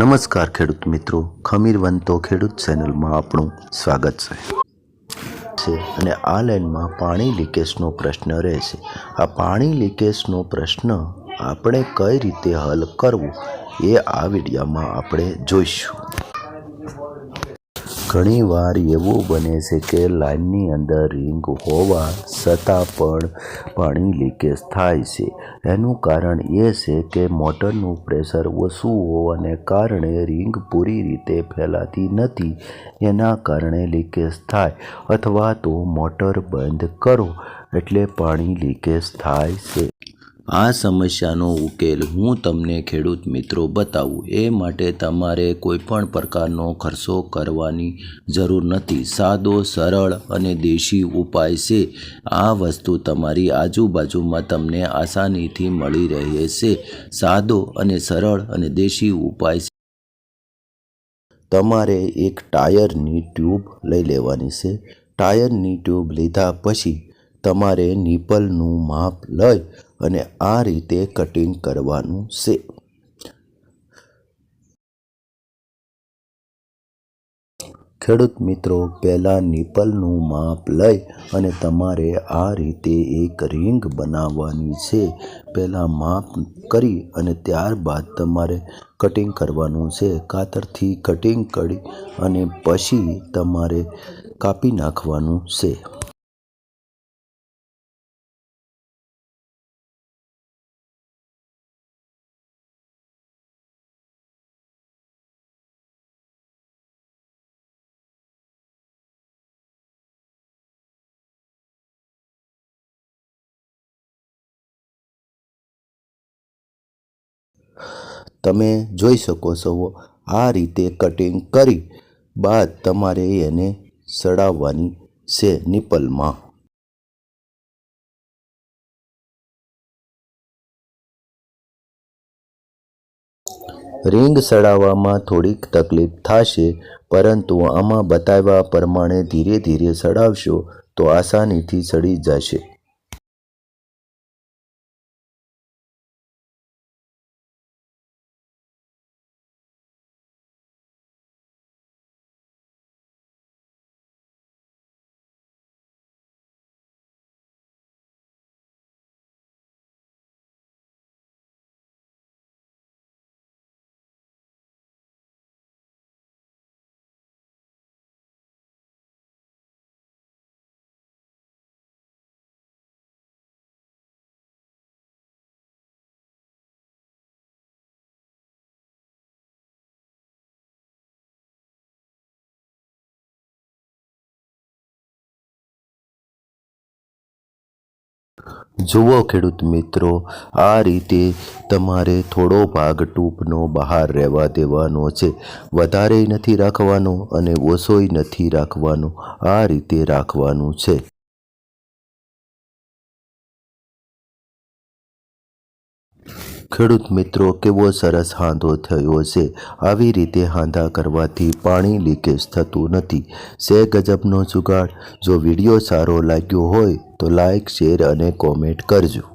નમસ્કાર ખેડૂત મિત્રો, ખમીર વનતો ખેડૂત ચેનલમાં આપણું સ્વાગત છે અને આ લાઇનમાં પાણી લીકેજનો પ્રશ્ન રહેશે. આ પાણી લીકેજનો પ્રશ્ન આપણે કઈ રીતે હલ કરવો એ આ વિડીયોમાં આપણે જોઈશું. ઘણી વાર એવું બને છે કે લાઇનની અંદર રિંગ હોવા છતાં પણ પાણી લીકેજ થાય છે. એનું કારણ એ છે કે મોટરનું પ્રેશર ઓછું હોવાને કારણે રિંગ પૂરી રીતે ફેલાતી નથી. એના કારણે લીકેજ થાય અથવા તો મોટર બંધ કરો એટલે પાણી લીકેજ થાય છે. આ સમસ્યાનો ઉકેલ હું તમને ખેડૂત મિત્રો બતાવું. એ માટે તમારે કોઈ પણ પ્રકારનો ખર્ચો કરવાની જરૂર નથી. સાદો, સરળ અને દેશી ઉપાય છે. આ વસ્તુ તમારી આજુબાજુમાં તમને આસાનીથી મળી રહે છે. સાદો અને સરળ અને દેશી ઉપાય છે. તમારે એક ટાયરની ટ્યુબ લઈ લેવાની છે. ટાયરની ટ્યુબ લીધા પછી તમારે નિપલનું માપ લઈ અને આ રીતે કટિંગ કરવાનું છે. ખેડૂત મિત્રો, પહેલાં નિપલનું માપ લઈ અને તમારે આ રીતે એક રિંગ બનાવવાની છે. પહેલાં માપ કરી અને ત્યારબાદ તમારે કટિંગ કરવાનું છે. કાતરથી કટિંગ કરી અને પછી તમારે કાપી નાખવાનું છે. તમે જોઈ શકો છો, આ રીતે કટિંગ કરી બાદ તમારે એને સડાવવાની છે નિપલમાં. રિંગ સડાવવામાં થોડીક તકલીફ થશે, પરંતુ આમાં બતાવ્યા પ્રમાણે ધીરે ધીરે સડાવશો તો આસાનીથી સડી જશે. જુઓ ખેડૂત મિત્રો, આ રીતે તમારે થોડો ભાગ ટૂંપનો બહાર રહેવા દેવાનો છે. વધારે નથી રાખવાનો અને ઓછોય નથી રાખવાનો. આ રીતે રાખવાનું છે. ખેડૂત મિત્રો, કેવો સરસ હાંધો થયો છે. આવી રીતે હાંધા કરવાથી પાણી લીકેજ થતું નથી. સે ગજબનો જુગાડ. જો વીડિયો સારો લાગ્યો હોય તો લાઈક શેર અને કોમેન્ટ કરજો.